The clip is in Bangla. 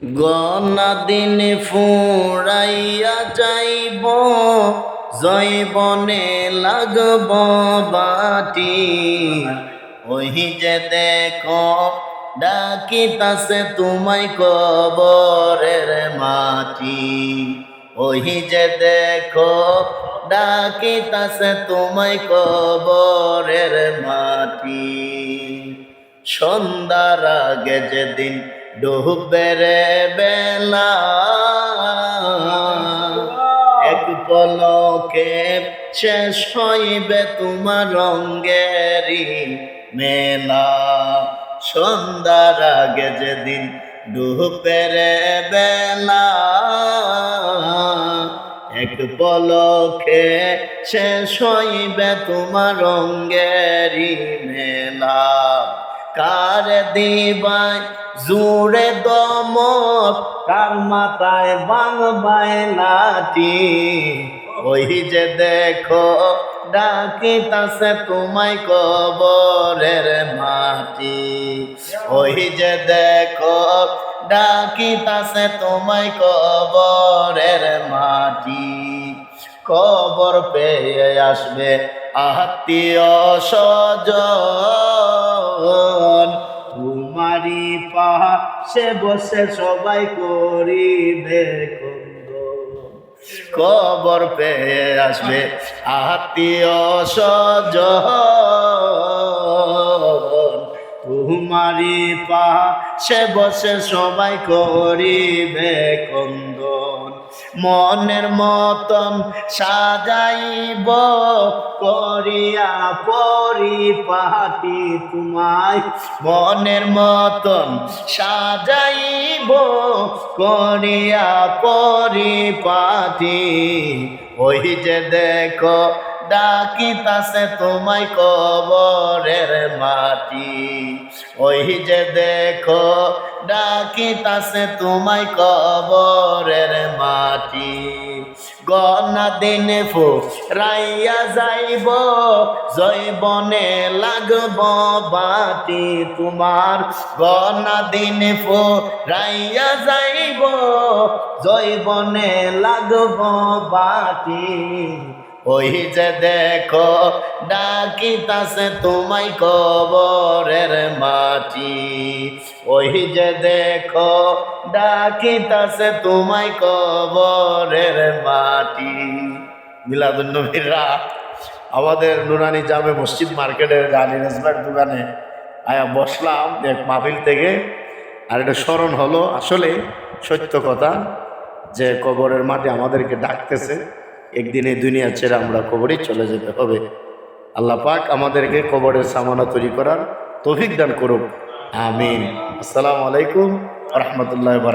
গনা দিন ফুরাইয়া যাইব, জৈবনে লাগব বাটি। ওই যে দেখো, ডাকিতাছে তোমায় কবরের মাটি। ওই যে দেখো, ডাকিতাছে তোমায় কবরের মাটি। সন্ধ্যার আগে যেদিন ডুবের বেলা। এক পলকে শেষ হইবে তোমার রঙ্গেরি মেলা। সন্ধ্যার আগে যেদিন ডুবের বেলা, এক পলকে শেষ হইবে তোমার রঙ্গেরি মেলা। কার দিবাই জুড়ে দমক, কার মাথায় বাংবায় লাঠি? ওই যে দেখো, ডাকিতাছে তোমায় কবরের মাটি। ওই যে দেখো, ডাকিতাছে তোমায় কবরের মাটি। কবর পেয়ে আসবে আত্মীয় স্বজন। পাশে বসে সবাই করিবে কবর পেয়ে আসবে আত্মীয় স্বজন। তোমারি পাশে বসে সবাই করিবে কন্দন মনের মতন সাজাইব, করিয়া পরিপাটি তোমায়। মনের মতন সাজাইব, করিয়া পরিপাটি। ওই যে দেখো ডাকিতাছে তোমায় কবরের মাটি। ওই যে দেখো, ডাকিতাছে তোমায় কবরের মাটি। গনা দিনে ফো রাইয়া যাইব, জৈবনে লাগব বাটি। তোমার গনা দিনে ফো রাইয়া যাইব, জৈবনে লাগব বাটি। ওই যে দেখো, ডাকিতাছে তোমায় কবরের মাটি। ওই যে দেখো, ডাকিতাছে তোমায় কবরের মাটি। মিলাদুল নবীরা, আমাদের নুরানি জামে মসজিদ মার্কেটের গাড়ি রেসবার দোকানে আয়া বসলাম, এক মাহফিল থেকে। আর এটা স্মরণ হলো, আসলে সত্য কথা যে কবরের মাটি আমাদেরকে ডাকতেছে। একদিন এই দুনিয়া ছেড়ে আমরা কবরে চলে যেতে হবে। আল্লাহ পাক আমাদেরকে কবরের সামানা তৈরি করার তৌফিক দান করুক। আমিন। আসসালামু আলাইকুম রহমতুল্লাহ বারাক